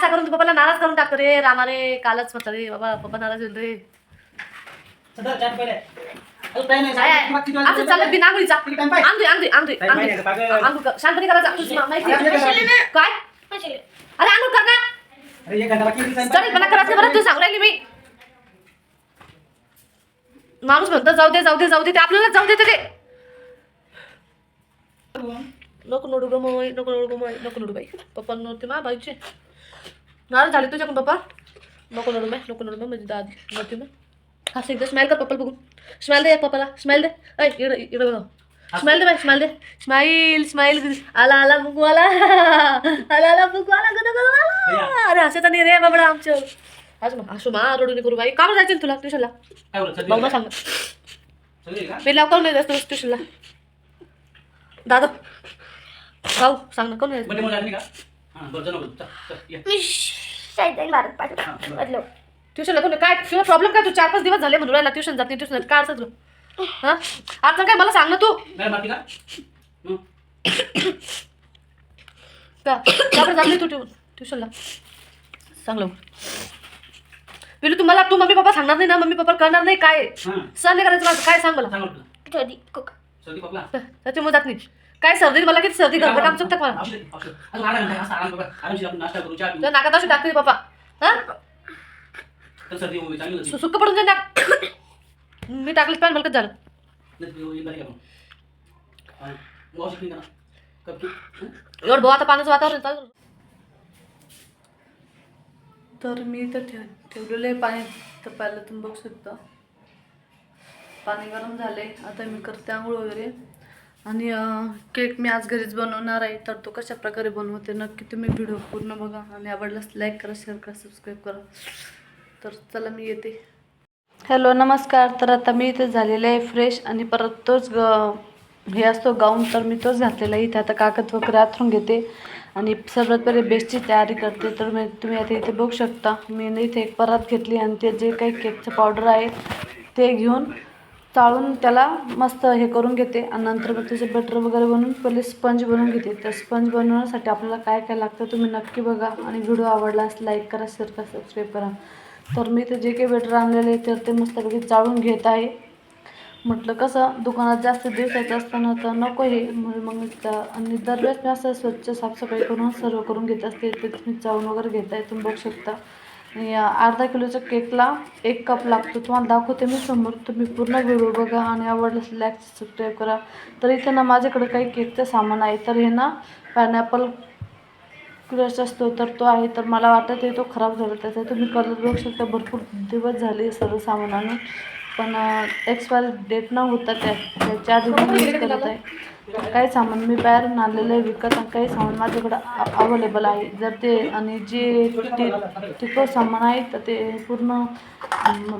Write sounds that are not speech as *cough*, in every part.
असा करून तू पप्पाला नाराज करून टाकतो रे. रामा रे कालच म्हणतो रे बाबा पप्पा नाराज होईल रे. असं चालत आंघोळी. शांतपणे करायचं तुझी माहिती काय? अरे आंघोळ कर ना. चालेल मला करायचं बरं तू सांगू राहिली मी. माणूस म्हणतो जाऊ दे जाऊ दे जाऊ दे ते आपल्याला जाऊ दे ते. नको नडू ग माई नको नडू ग माई नको नडू बाई. पप्पा नव्हते मा बाईचे. नाराज झाले तुझ्याकडून पप्पा? नको नडू बाई नको नडू म्हणजे दादी नव्हती मग असं एकदा स्माईल कर पप्पाला बघून. स्माईल दे पप्पाला स्माईल दे. ऐ इकडं इकडं बघा. स्माईल दे बाई स्माईल दे. स्माईल स्माईल आला आला बुकू आला. आला आला बुकू आला गद गद आला अरे असं तर नाही रे बाबडा आमच्या असं मग असू मा रडू नको करू बाई. काम जायचं तुला ट्युशनला बाबा सांग. मी लावतो नाही जास्त ट्युशनला दादा. भाऊ सांग ना कोण नाही बड्डे मला लागली का बरं नको चल चल ये. मी शाळेत भारत पाठवतो. बरं. बदलो ट्युशनला कोण काय तुझा प्रॉब्लेम काय? तू चार पाच दिवस झाले म्हणून राहिला ट्युशन जात नाही ट्युशन काय अडचण तुला? हा? आता काय मला सांग ना तू. नाही मारती का? हं. बरं जात नाही तू ट्यु ट्युशनला सांग लवकर. पिलू तुम्हाला तू मम्मी पप्पा सांगणार नाही ना? मम्मी पप्पा करणार नाही काय? सहन नाही करायचं काय सांग मला? त्याच्यामुळे जात नाही. काय सर्दी मला किती सर्दी घरचं काम चुकतं तुझ्या नाकात अशी टाकते पप्पा हा? तर सुक्क पडून जाईल नाक मी टाकलीच पाहिजे मला झालं. तर? एवढं भाऊ आता पाण्याचं वातावरण चालू तर मी इथं ठेव ठेवलेलं आहे पाणी. तर पहिलं तुम्ही बघू शकता. पाणी गरम झाले आता मी करते आंघोळ वगैरे. आणि केक मी आज घरीच बनवणार आहे तर तो कशा प्रकारे बनवते नक्की तुम्ही व्हिडिओ पूर्ण बघा आणि आवडल्यास लाईक करा शेअर करा सबस्क्राईब करा. तर चला मी येते. हॅलो नमस्कार. तर आता मी इथे झालेले आहे फ्रेश आणि परत तोच ग हे असतो गाऊन तर मी तोच घातलेला आहे. इथे आता कागद वगैरे आथरून घेते आणि सर्वात पहिले बेस्टची तयारी करते. तर मी तुम्ही आता इथे बघू शकता. मी इथे एक परात घेतली आणि ते जे काही केकचं पावडर आहे ते घेऊन चाळून त्याला मस्त हे करून घेते. आणि नंतर मग त्याचे बटर वगैरे बनवून पहिले स्पंज बनवून घेते. त्या स्पंज बनवण्यासाठी आपल्याला काय काय लागतं तुम्ही नक्की बघा. आणि व्हिडिओ आवडलास लाईक करा शेअर करा सबस्क्राईब करा. तर मी ते जे काही बेटर आणलेले आहे तर ते मस्तपैकी चाळून घेत आहे. म्हटलं कसं दुकानात जास्त दिवसाचं असताना तर नको हे. म्हणून मग त्या- आणि दरवेळेस मी असं स्वच्छ साफसफाई करून सर्व करून घेत असते. ते तुम्ही चावून वगैरे घेत आहे तुम्ही बघू शकता. अर्धा किलोच्या केकला एक कप लागतो. तुम्हाला दाखवते मी समोर. तुम्ही पूर्ण व्हिडिओ बघा आणि आवडल्यास लाईक सबस्क्राईब करा. तर इथे ना माझ्याकडे काही केकचं सामान आहे. तर हे ना पायनॅपल क्रश असतो तर तो आहे. तर मला वाटत आहे तो खराब झाला. त्याचा तुम्ही कलर बघू शकता. भरपूर दिवस झाले सर्व सामान पण एक्सपायर डेट न होता त्या त्याच्या आधी मी यूज करत आहे. काही सामान मी बाहेरून आणलेलं आहे विकत आणि काही सामान माझ्याकडं अवेलेबल आहे. जर ते आणि जे टी टिकाऊ सामान आहे तर ते पूर्ण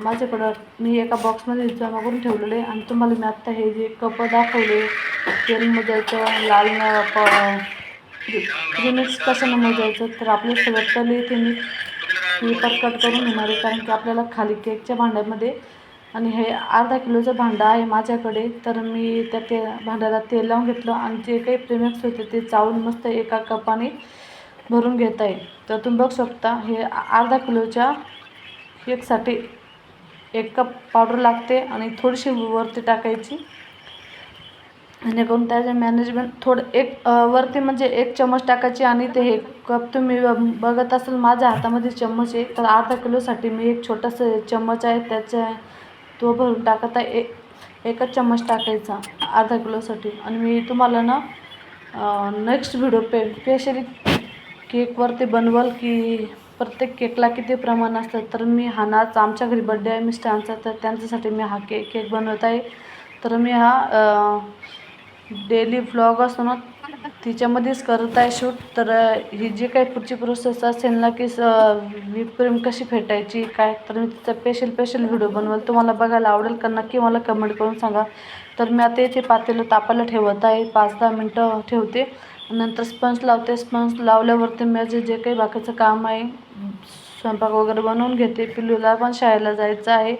माझ्याकडं मी एका बॉक्समध्ये जमा करून ठेवलेलं आहे. आणि तुम्हाला मी आत्ता हे जे कप दाखवले तेल मोजायचं लाल न- मिक्स कसं मोजायचं तर आपले सगळ्यात पहिले ते मी पेपर कट करून घेणार आहे. कारण की आपल्याला खाली केकच्या भांड्यामध्ये आणि हे अर्धा किलोचं भांडं आहे माझ्याकडे. तर मी त्या ते भांड्याला तेल लावून घेतलं आणि जे काही प्रेमिक्स होते ते चावून मस्त एका कपाने भरून घेत आहे तर तुम्ही बघू शकता हे अर्धा किलोच्या केकसाठी एक कप पावडर लागते आणि थोडीशी वरती टाकायची. जेणेकरून त्याचे मॅनेजमेंट थोडं एक वरती म्हणजे एक चमच टाकायची आणि ते हे कप तुम्ही ब- बघत असाल माझ्या हातामध्ये चम्मच आहे. तर अर्धा किलोसाठी मी एक छोटासा चम्मच आहे त्याच्या तो भरून टाकत आहे ए एकच चम्मच टाकायचा अर्धा किलोसाठी. आणि मी तुम्हाला ना नेक्स्ट व्हिडिओ पे स्पेशली केकवरती बनवाल की प्रत्येक केकला किती प्रमाण असतं तर मी हा नाच आमच्या घरी बड्डे आहे मिस्टरांचा तर त्यांच्यासाठी मी हा केक केक बनवत आहे. तर मी हा डेली व्लॉग असतो ना तिच्यामध्येच करत आहे शूट तर ही जी काही पुढची प्रोसेस असेल ना की व्हीप क्रीम कशी फेटायची काय तर मी तिचा स्पेशल स्पेशल व्हिडिओ बनवेल. तुम्हाला बघायला आवडेल का नक्की मला कमेंट करून सांगा. तर मी आता इथे पातेलं तापायला ठेवत आहे. पाच दहा मिनटं ठेवते. नंतर स्पंज लावते. स्पंज लावल्यावरती माझे जे काही बाकीचं काम आहे स्वयंपाक वगैरे बनवून घेते. पिल्लूला पण शाळेला जायचं आहे.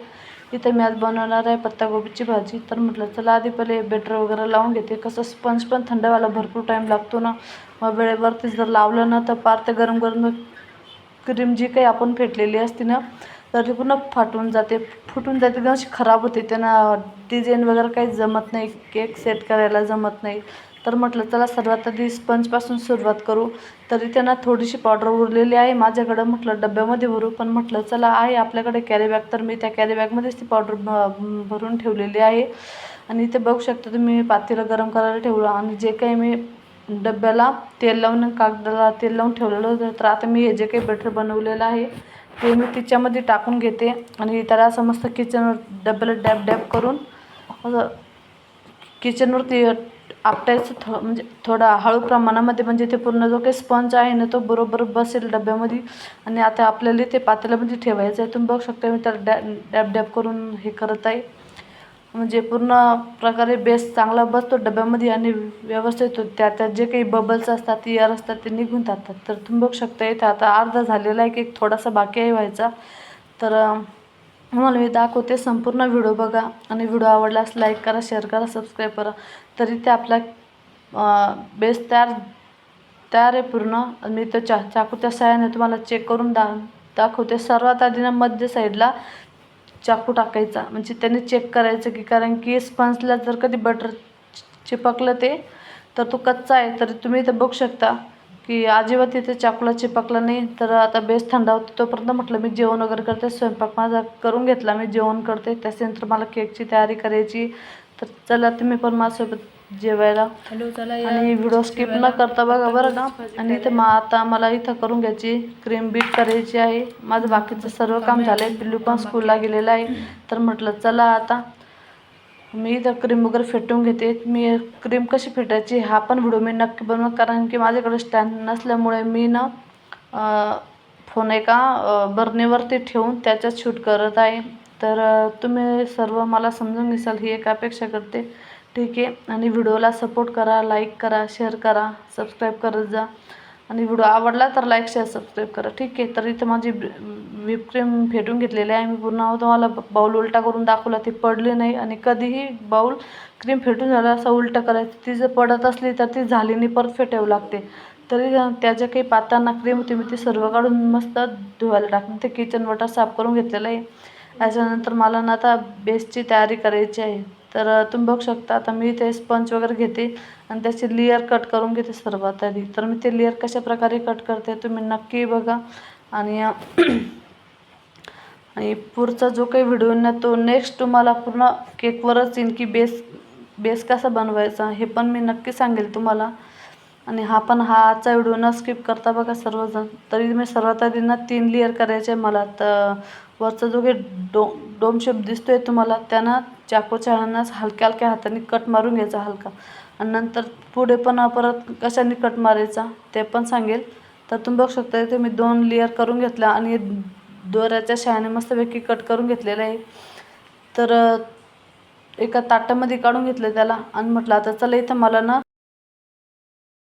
इथं मी आज बनवणार आहे पत्ताकोबीची भाजी. तर म्हटलं चला आधी पहिले बेटर वगैरे लावून घेते. कसं स्पंज पण थंड व्हायला भरपूर टाईम लागतो ना. मग वेळेवरतीच जर लावलं ना तर पार ते गरम गरम क्रीम जी काही आपण फेटलेली असते ना तर ती पूर्ण फाटून जाते. फुटून जाते अशी खराब होते. त्यांना डिझाईन वगैरे काही जमत नाही. केक सेट करायला जमत नाही. तर म्हटलं चला सर्वात आधी स्पंजपासून सुरुवात करू. तरी त्यांना थोडीशी पावडर उरलेली आहे माझ्याकडं म्हटलं डब्यामध्ये भरू. पण म्हटलं चला आहे आपल्याकडे कॅरीबॅग तर मी त्या कॅरीबॅगमध्येच ती पावडर भ भरून ठेवलेली आहे. आणि इथे बघू शकता तुम्ही पातेलं गरम करायला ठेवलं आणि जे काही मी डब्याला तेल लावून कागदाला तेल लावून ठेवलेलं होतं तर आता मी हे जे काही बटर बनवलेलं आहे ते मी तिच्यामध्ये टाकून घेते आणि त्याला असं मस्त किचनवर डब्याला डॅब डॅब करून असं किचनवरती आपटायचं थो म्हणजे थोडा हळू प्रमाणामध्ये म्हणजे ते पूर्ण जो काही स्पंज आहे ना तो बरोबर बसेल डब्यामध्ये. आणि आता आपल्याला ते पातेल्यामध्ये ठेवायचं आहे. तुम्ही बघू शकता मी त्याला डॅ डॅब डॅब करून हे करत आहे. म्हणजे पूर्ण प्रकारे बेस चांगला बसतो डब्यामध्ये आणि व्यवस्थित होतो. त्या त्यात जे काही बबल्स असतात एअर असतात ते निघून जातात. तर तुम्ही बघू शकता इथे आता अर्धा झालेला आहे की थोडासा बाकी आहे व्हायचा. तर मला मी दाखवते संपूर्ण व्हिडिओ बघा. आणि व्हिडिओ आवडल्यास लाईक करा शेअर करा सबस्क्राईब करा. तरी ते आपला बेस तयार तयार आहे पूर्ण. आणि मी तो चा चाकूच्या साह्याने तुम्हाला चेक करून दा दाखवते. सर्वात आधी ना मध्य साईडला चाकू टाकायचा. म्हणजे त्याने चेक करायचं की कारण की स्पंजला जर कधी बटर चिपकलं ते तर तो कच्चा आहे. तर तुम्ही इथं बघू शकता. की अजिबात तिथे चाकूला चिपकला नाही. तर आता बेस थंडा होतो तोपर्यंत म्हटलं मी जेवण वगैरे करते. स्वयंपाक माझा करून घेतला मी जेवण करते. त्याच्यानंतर मला केकची तयारी करायची. तर चला तुम्ही पण माझ्यासोबत जेवायला. आणि व्हिडिओ स्किप न करता बघा बरं का. आणि इथं मग आता मला इथं करून घ्यायची क्रीम बीट करायची आहे. माझं बाकीचं सर्व काम झालं आहे. पिल्लू पण स्कूलला गेलेला आहे. तर म्हटलं चला आता. मी तर क्रीम वगैरे फेटून घेते. मी क्रीम कशी फेटायची हा पण व्हिडिओ मी नक्की बनवणार कारण की माझ्याकडे स्टँड नसल्यामुळे मी ना फोन एका बर्नीवरती ठेवून त्याच्यात शूट करत आहे. तर तुम्ही सर्व मला समजून घेसाल ही एक अपेक्षा करते. ठीक आहे. आणि व्हिडिओला सपोर्ट करा लाईक करा शेअर करा सबस्क्राईब करत जा. आणि व्हिडिओ आवडला तर लाईक शेअर सबस्क्राईब करा. ठीक आहे तर इथं माझी विपक्रीम फेटून घेतलेली आहे. मी पूर्ण तुम्हाला बाऊल उलटा करून दाखवला ती पडली नाही. आणि कधीही बाऊल क्रीम फेटून झाला असं उलटं करायचं. ती जर पडत असली तर ती झाली नाही परत फेटावं लागते. तरी त्या ज्या काही पातांना क्रीम होती मी ती सर्व काढून मस्त धुवायला टाकून ते किचन वटा साफ करून घेतलेलं आहे. त्याच्यानंतर मला ना आता बेसची तयारी करायची आहे. तर तुम्ही बघू शकता आता मी ते स्पंज वगैरे घेते. आणि त्याची लेअर कट करून घेते सर्वात आधी. तर मी ते लेअर कशा प्रकारे कट करते तुम्ही नक्की बघा. आणि *clears throat* आणि पुढचा जो काही व्हिडिओ ना तो नेक्स्ट तुम्हाला पूर्ण केकवरच येईन की बेस बेस कसा बनवायचा हे पण मी नक्की सांगेल तुम्हाला. आणि हा पण हा आजचा व्हिडिओ न स्किप करता बघा सर्वजण. तरी मी सर्वात आधी ना तीन लेअर करायचे आहे मला. तर वरचा जो काही डो डोम शेप दिसतोय तुम्हाला त्यांना चाकूच्या ह्यानं हलक्या हलक्या हाताने कट मारून घ्यायचा हलका. आणि नंतर पुढे पण परत कशाने कट मारायचा ते पण सांगेल. तर तुम्ही बघू शकता इथे मी दोन लेअर करून घेतला आणि दोऱ्याच्या शहाने मस्तपैकी कट करून घेतलेलं आहे. तर एका ताटामध्ये काढून घेतलं त्याला आणि म्हटलं आता चला इथं मला ना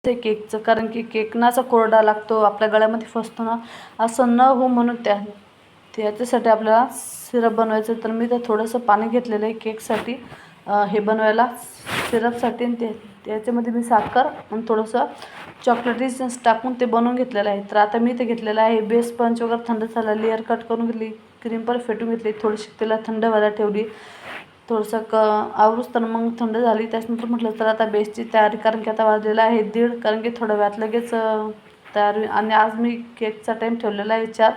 ते केकचं कारण की केक ना असा कोरडा लागतो आपल्या गळ्यामध्ये फसतो ना असं न हो म्हणून त्या त्याच्यासाठी आपल्याला सिरप बनवायचं तर मी तर थोडंसं पाणी घेतलेलं आहे केकसाठी. हे बनवायला सिरपसाठी ते त्याच्यामध्ये मी साखर आणि थोडंसं चॉकलेट इसेन्स टाकून ते बनवून घेतलेलं आहे. तर आता मी ते घेतलेलं आहे बेस स्पंज वगैरे थंड झाला लेअर कट करून घेतली क्रीम पण फेटून घेतली थोडीशी त्याला थंड व्हायला ठेवली. थोडंसं क आवरूच तर मग थंड झाली. त्याच्यानंतर म्हटलं तर आता बेसची तयारी कारण की आता वाजलेला आहे दीड कारण की थोड्या वेळात लगेच तयार होईल आणि आज मी केकचा टाईम ठेवलेला आहे चार.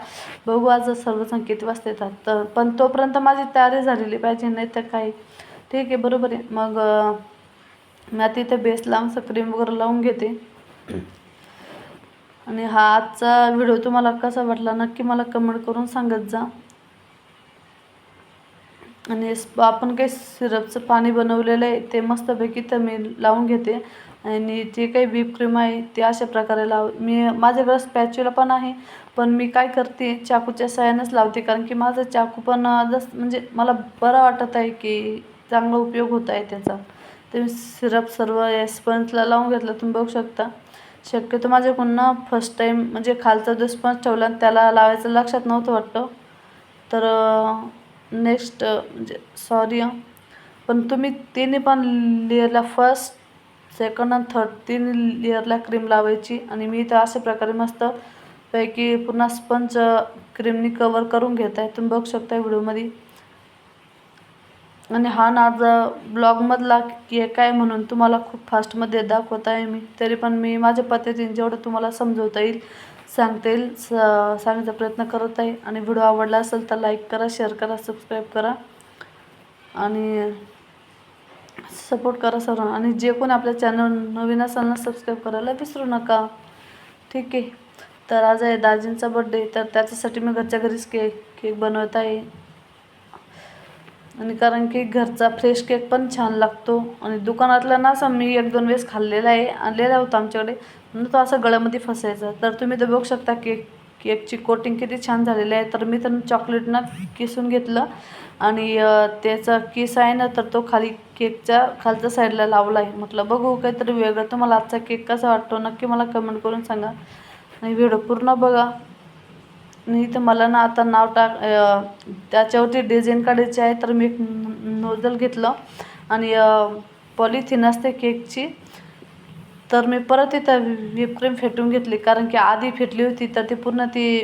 बघू आज सर्वजण किती वाजता येतात. तर पण तोपर्यंत माझी तयारी झालेली पाहिजे नाही तर काही ठीक आहे बरोबर आहे. मग मी आता इथे बेस लावून क्रीम वगैरे लावून घेते. आणि हा आजचा व्हिडिओ तुम्हाला कसा वाटला नक्की मला कमेंट करून सांगत जा. आणि स्प- आपण काही सिरपचं पाणी बनवलेलं आहे ते मस्तपैकी तर मी लावून घेते. आणि जे काही व्हीप क्रीम आहे ते अशा प्रकारे लाव मी माझ्याकडं स्पॅच्युला पण आहे पण मी काय करते चाकूच्या सहाय्यानेच लावते. कारण की माझं चाकू पण जस म्हणजे मला बरं वाटत आहे की चांगला उपयोग होत आहे त्याचा. ते सिरप सर्व स्पंजला लावून घेतलं तुम्ही बघू शकता. शक्यतो माझ्याकडून ना फर्स्ट टाईम म्हणजे खालचा जो स्पंज ठेवला आणि त्याला लावायचं लक्षात नव्हतं वाटतं. तर नेक्स्ट म्हणजे सॉरी पण तुम्ही तिन्ही पण लेअरला फर्स्ट सेकंड आणि थर्ड तीन लेअरला क्रीम लावायची. आणि मी तर अशा प्रकारे मस्त पैकी पुन्हा स्पंज क्रीमनी कवर करून घेत आहे. तुम्ही बघू शकता व्हिडिओमध्ये आणि हा नाच ब्लॉगमधला केक आहे म्हणून तुम्हाला खूप फास्टमध्ये दाखवत आहे मी. तरी पण मी माझ्या पद्धतीने जेवढं तुम्हाला समजवता येईल सांगता येईल स सांगण्याचा प्रयत्न करत आहे. आणि व्हिडिओ आवडला असेल तर लाईक करा शेअर करा सबस्क्राईब करा. आणि सपोर्ट करा सर्व. आणि जे कोण आपल्या चॅनल नवीन असाल ना सबस्क्राईब करायला विसरू नका. ठीक आहे. तर आज आहे दाजींचा बड्डे तर त्याच्यासाठी मी घरच्या घरीच केक केक बनवत आहे. आणि कारण की घरचा फ्रेश केक पण छान लागतो. आणि दुकानातला ना असं मी एक दोन वेळेस खाल्लेला आहे आणलेला होता आमच्याकडे. म्हणून तो असं गळ्यामध्ये फसायचा. तर तुम्ही तर बघू शकता केक केकची कोटिंग किती छान झालेली आहे. तर मी तर चॉकलेटनं किसून घेतलं. आणि त्याचा किस आहे ना तर तो खाली केकच्या खालच्या साईडला लावला आहे. म्हटलं बघू काहीतरी वेगळं तुम्हाला आजचा केक कसा वाटतो? नक्की मला कमेंट करून सांगा. आणि व्हिडिओ पूर्ण बघा. आणि इथं मला ना आता नाव टाक त्याच्यावरती डिझाईन काढायची आहे तर मी एक नोजल घेतलं. आणि पॉलिथिन असते केकची तर मी परत इथं विपक्रीम फेटून घेतली. कारण की आधी फेटली होती तर ती पूर्ण ती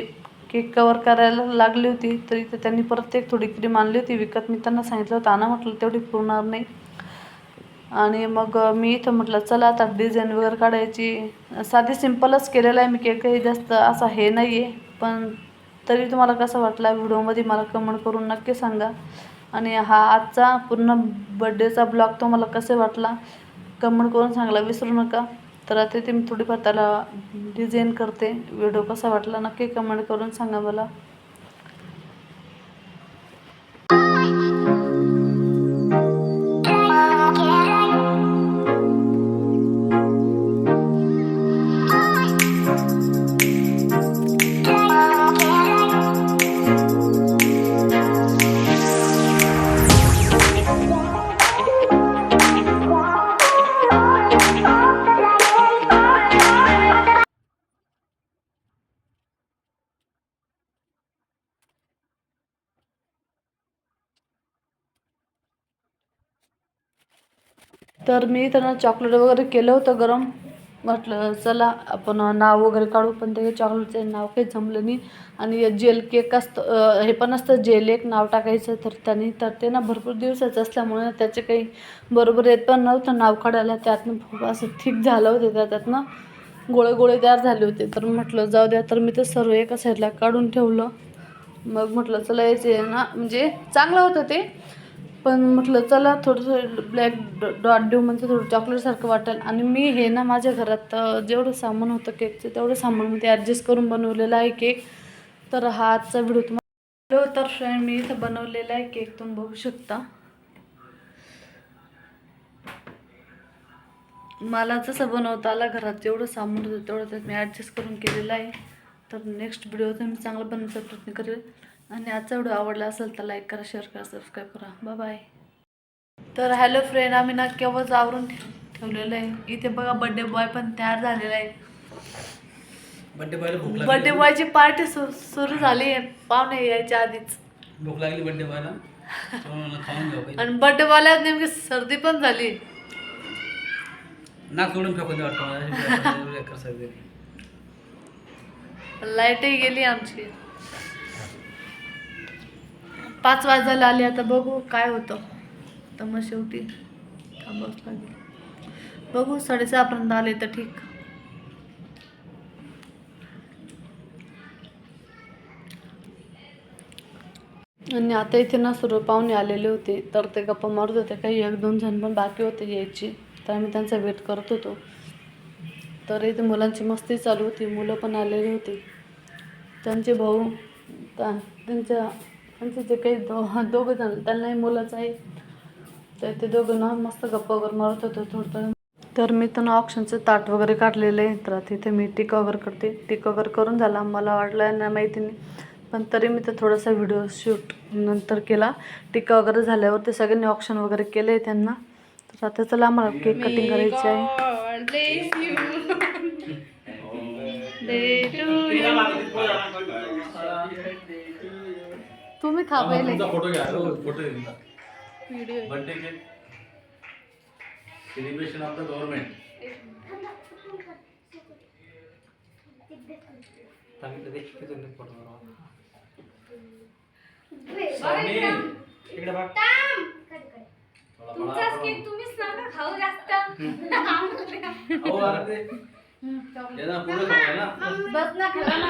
केक कवर करायला लागली होती. तर इथं त्यांनी परत एक थोडी क्रीम आणली होती. विकत मी त्यांना सांगितलं होतं आणा म्हटलं तेवढी पुरणार नाही. आणि मग मी इथं म्हटलं चला आता डिझाईन वगैरे काढायची. साधी सिम्पलच केलेलं आहे मी केक काही जास्त असा हे नाही आहे पण तरी तुम्हाला कसा वाटला व्हिडिओमध्ये मला कमेंट करून नक्की सांगा. आणि हा आजचा पूर्ण बड्डेचा ब्लॉग तुम्हाला कसे वाटला कमेंट करून सांगायला विसरू नका. तर आता ते मी थोडीफार त्याला डिझाईन करते. व्हिडिओ कसा वाटला नक्की कमेंट करून सांगा मला. तर मी त्यांना चॉकलेट वगैरे केलं होतं गरम. म्हटलं चला आपण नाव वगैरे काढू. पण ते चॉकलेटचे नाव काही जमलं नाही. आणि जेल केक असतं हे पण असतं जेल एक नाव टाकायचं. तर त्यांनी तर ते ना भरपूर दिवसाचं असल्यामुळे त्याचे काही बरोबर येत पण नव्हतं नाव काढायला. त्यातनं खूप असं थिक झालं होतं. त्या त्यातनं गोळे गोळे तयार झाले होते. तर म्हटलं जाऊ द्या. तर मी ते सर्व एका साईडला काढून ठेवलं. मग म्हटलं चला याचे ना म्हणजे चांगलं होतं ते. पण म्हटलं चला थोडंसं ब्लॅक डॉट देऊ म्हणजे थोडं चॉकलेटसारखं वाटेल. आणि मी हे ना माझ्या घरात जेवढं सामान होतं केकचं तेवढं सामान मी ते ॲडजस्ट करून बनवलेलं आहे केक तर हा आजचा व्हिडिओ तुम्हाला हॅलो तर फ्रेंड मी इथं बनवलेला आहे केक तुम्ही बघू शकता. मला जसं बनवता आला घरात जेवढं सामान होतं तेवढं त्यात मी ॲडजस्ट करून केलेलं आहे. तर नेक्स्ट व्हिडिओ मी चांगला बनवण्याचा प्रयत्न करेल. आणि आजचा व्हिडिओ आवडला असेल तर लाईक करा शेअर करा सबस्क्राईब करा. बाय बाय तर हॅलो फ्रेंड आम्ही ना केव्हाच आवरून ठेव- ठेवलेलं आहे. इथे बघा बड्डे बॉय पण तयार झालेला आहे. बड्डे बॉयला भूक बड्डे लागली बॉयची पार्टी सुरू झाली आहे. पाहुणे यायच्या आधीच. भूक लागली बड्डे बॉयला म्हणलं खाऊन घेऊ काही आणि बड्डे बॉयला नेमकी सर्दी पण झाली. नाक सोडून फेकून दे वाटतं मला. अशी *laughs* बेकार- बेकार सर्दी. लाईटही गेली आमची. पाच वाजायला आली आता बघू काय होतं. तर मग शेवटी थांबावंच लागेल. बघू साडेसहापर्यंत आले तर ठीक. आणि आता इथे ना सर्व पाहुणे आलेले होते तर ते गप्पा मारत होते काही एक दोन जण पण बाकी होते यायची. तर आम्ही त्यांचा वेट करत होतो. तर इथे मुलांची मस्ती चालू होती मुलं पण आलेली होती. त्यांचे भाऊ त्या- त्यांच्या त्यांचे जे काही दो दोघं जण त्यांनाही मुलंच आहे. तर ते दोघं ना मस्त गप्पा वगैरे मारत होते थोडं थोडं तर मी तर ऑप्शनचं ताट वगैरे काढलेलं आहे तर तिथे मी टिक वगैरे करते. टिक वगैरे करून झाला मला वाटलं नाही माहिती नाही. पण तरी मी तर थोडासा व्हिडिओ शूट नंतर केला. टिका वगैरे झाल्यावर ते सगळ्यांनी ऑप्शन वगैरे केले त्यांना. तर आता चला आम्हाला केक कटिंग करायची आहे. *laughs* तुम्ही खा पहिले. फोटो घ्या. फोटो घ्या birthday cake celebration of the government तुमचाच केक तुम्हीच नका खाऊ जास्त. अहो, अरे ते. हे ना पुढे खाऊ ना बस ना खा ना.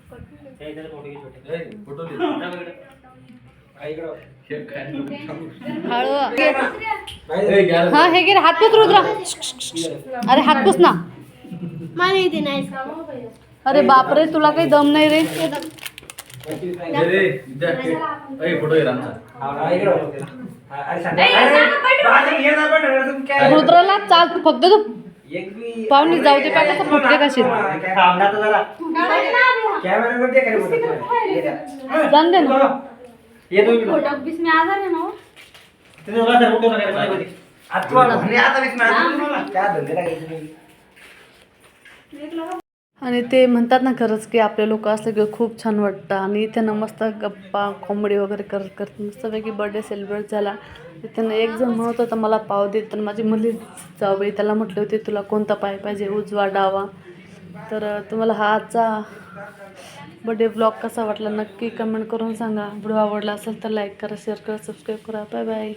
हा. हा. हळू रे, हात पुस रुद्रा अरे हात पुस ना। अरे बापरे तुला काही दम नाही रे। दे रे, द्या केक. ए, फोटो घे आमचा. हा. हा, रुद्राला चाल फक्त तू पाहुणे जाऊ दे पाटाचा फटके कसे काय थांब ना आता जरा. कॅमेरावर दे ना. आता. आणि ते म्हणतात ना खरंच की आपले लोक असले की खूप छान वाटतं. आणि त्यांना मस्त गप्पा कॉमेडी वगैरे करत करत मस्तपैकी बर्थडे सेलिब्रेट झाला. त्यांना एक जण म्हणत होता मला पाव दे. तर माझी मुली जाऊबाई त्याला म्हटले होते तुला कोणता पाय पाहिजे? उजवा डावा. तर तुम्हाला हा आजचा बर्थडे ब्लॉग कसा वाटला नक्की कमेंट करून सांगा. व्हिडिओ आवडला असेल तर लाईक करा शेअर करा सबस्क्राईब करा. Bye bye